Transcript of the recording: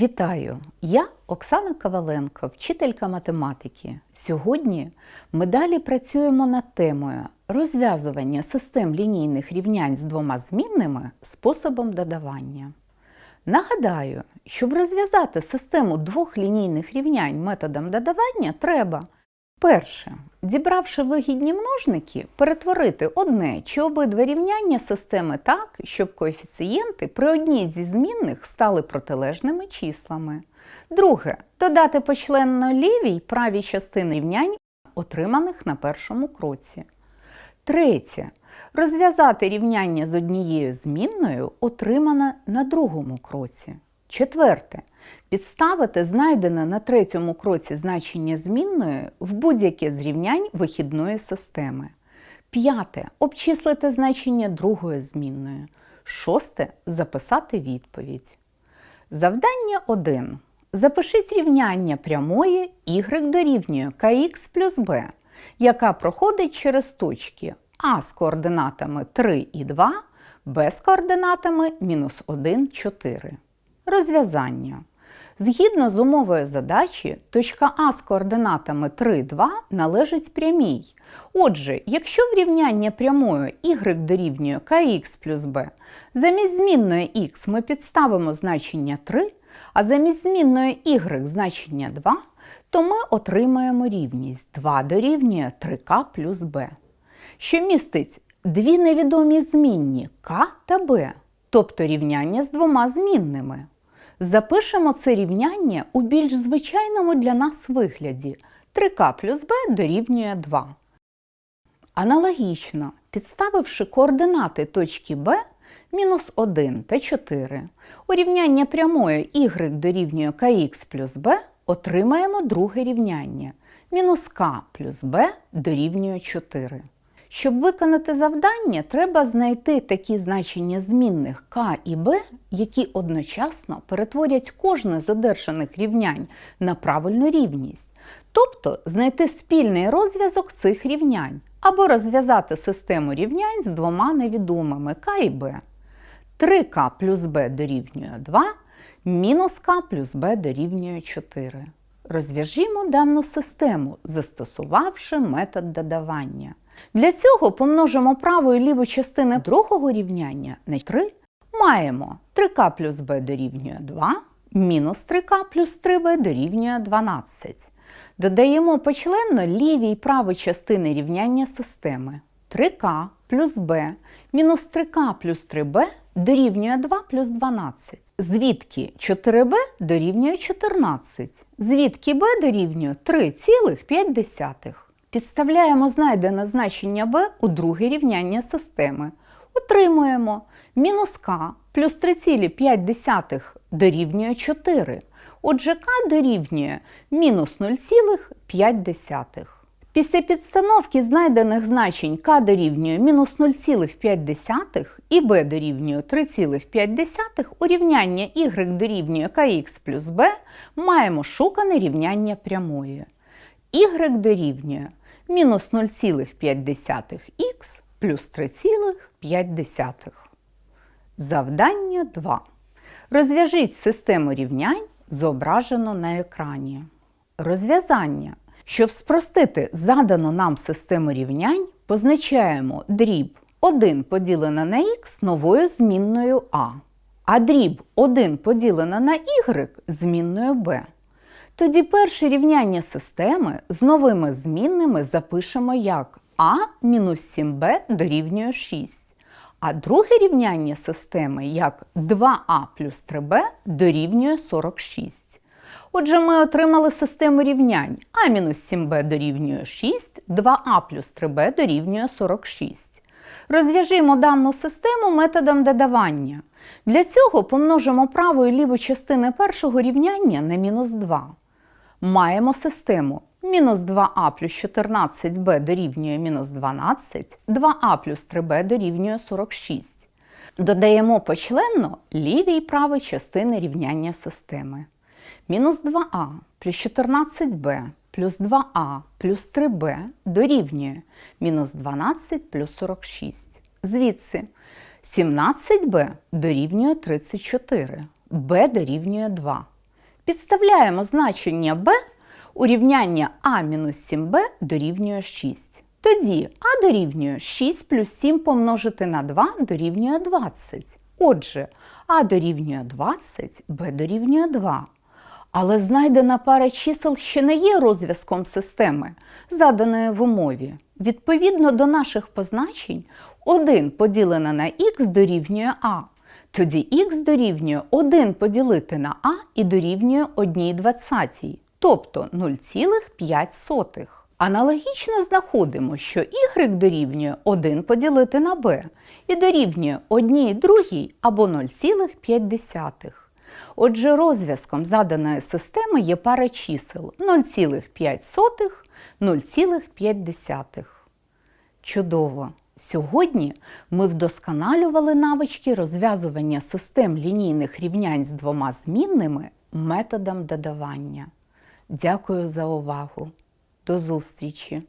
Вітаю! Я Оксана Коваленко, вчителька математики. Сьогодні ми далі працюємо над темою розв'язування систем лінійних рівнянь з двома змінними способом додавання. Нагадаю, щоб розв'язати систему двох лінійних рівнянь методом додавання, треба перше, зібравши вигідні множники, перетворити одне чи обидва рівняння системи так, щоб коефіцієнти при одній зі змінних стали протилежними числами. Друге, додати почленно лівій правій частини рівнянь, отриманих на першому кроці. Третє. Розв'язати рівняння з однією змінною, отримане на другому кроці. Четверте. Підставити знайдене на третьому кроці значення змінної в будь-яке з рівнянь вихідної системи. П'яте. Обчислити значення другої змінної. Шосте. Записати відповідь. Завдання 1. Запишіть рівняння прямої y дорівнює kx плюс b, яка проходить через точки а з координатами 3 і 2, b з координатами мінус 1, 4. Розв'язання. Згідно з умовою задачі, точка А з координатами 3, 2 належить прямій. Отже, якщо в рівняння прямою y дорівнює kx плюс b, замість змінної x ми підставимо значення 3, а замість змінної y значення 2, то ми отримаємо рівність 2 дорівнює 3k плюс b, що містить дві невідомі змінні k та b, тобто рівняння з двома змінними. Запишемо це рівняння у більш звичайному для нас вигляді 3k плюс b дорівнює 2. Аналогічно, підставивши координати точки B мінус 1 та 4, у рівняння прямої y дорівнює kx плюс b отримаємо друге рівняння мінус k плюс b дорівнює 4. Щоб виконати завдання, треба знайти такі значення змінних k і b, які одночасно перетворять кожне з одержаних рівнянь на правильну рівність, тобто знайти спільний розв'язок цих рівнянь або розв'язати систему рівнянь з двома невідомими k і b. 3k плюс b дорівнює 2, мінус k плюс b дорівнює 4. Розв'яжімо дану систему, застосувавши метод додавання. Для цього помножимо праву і ліву частини другого рівняння на 3. Маємо 3k плюс b дорівнює 2, мінус 3k плюс 3b дорівнює 12. Додаємо почленно ліві і праві частини рівняння системи. 3k плюс b мінус 3k плюс 3b дорівнює 2 плюс 12. Звідки 4b дорівнює 14. Звідки b дорівнює 3,5. Підставляємо знайдене значення b у друге рівняння системи. Отримуємо мінус k плюс 3,5 дорівнює 4. Отже, k дорівнює мінус 0,5. Після підстановки знайдених значень k дорівнює мінус 0,5 і b дорівнює 3,5 у рівняння y дорівнює kx плюс b маємо шукане рівняння прямої. y дорівнює мінус 0,5х плюс 3,5. Завдання 2. Розв'яжіть систему рівнянь, зображено на екрані. Розв'язання. Щоб спростити задану нам систему рівнянь, позначаємо дріб 1 поділене на х новою змінною а, а дріб 1 поділене на y змінною b. Тоді перше рівняння системи з новими змінними запишемо як а мінус 7b дорівнює 6, а друге рівняння системи як 2а плюс 3b дорівнює 46. Отже, ми отримали систему рівнянь а мінус 7b дорівнює 6, 2а плюс 3b дорівнює 46. Розв'яжімо дану систему методом додавання. Для цього помножимо праву і ліву частини першого рівняння на мінус 2. Маємо систему мінус 2а плюс 14b дорівнює мінус 12, 2а плюс 3b дорівнює 46. Додаємо почленно ліві і праві частини рівняння системи. Мінус 2а плюс 14b плюс 2а плюс 3b дорівнює мінус 12 плюс 46. Звідси 17b дорівнює 34, b дорівнює 2. Підставляємо значення b у рівняння а-7b дорівнює 6. Тоді а дорівнює 6 плюс 7 помножити на 2 дорівнює 20. Отже, а дорівнює 20, b дорівнює 2. Але знайдена пара чисел ще не є розв'язком системи, заданої в умові. Відповідно до наших позначень, 1 поділене на х дорівнює а. Тоді х дорівнює 1 поділити на а і дорівнює 1 двадцятій, тобто 0,5. Аналогічно знаходимо, що y дорівнює 1 поділити на b і дорівнює 1 другій або 0,5. Отже, розв'язком заданої системи є пара чисел 0,5, 0,5. Чудово! Сьогодні ми вдосконалювали навички розв'язування систем лінійних рівнянь з двома змінними методом додавання. Дякую за увагу! До зустрічі!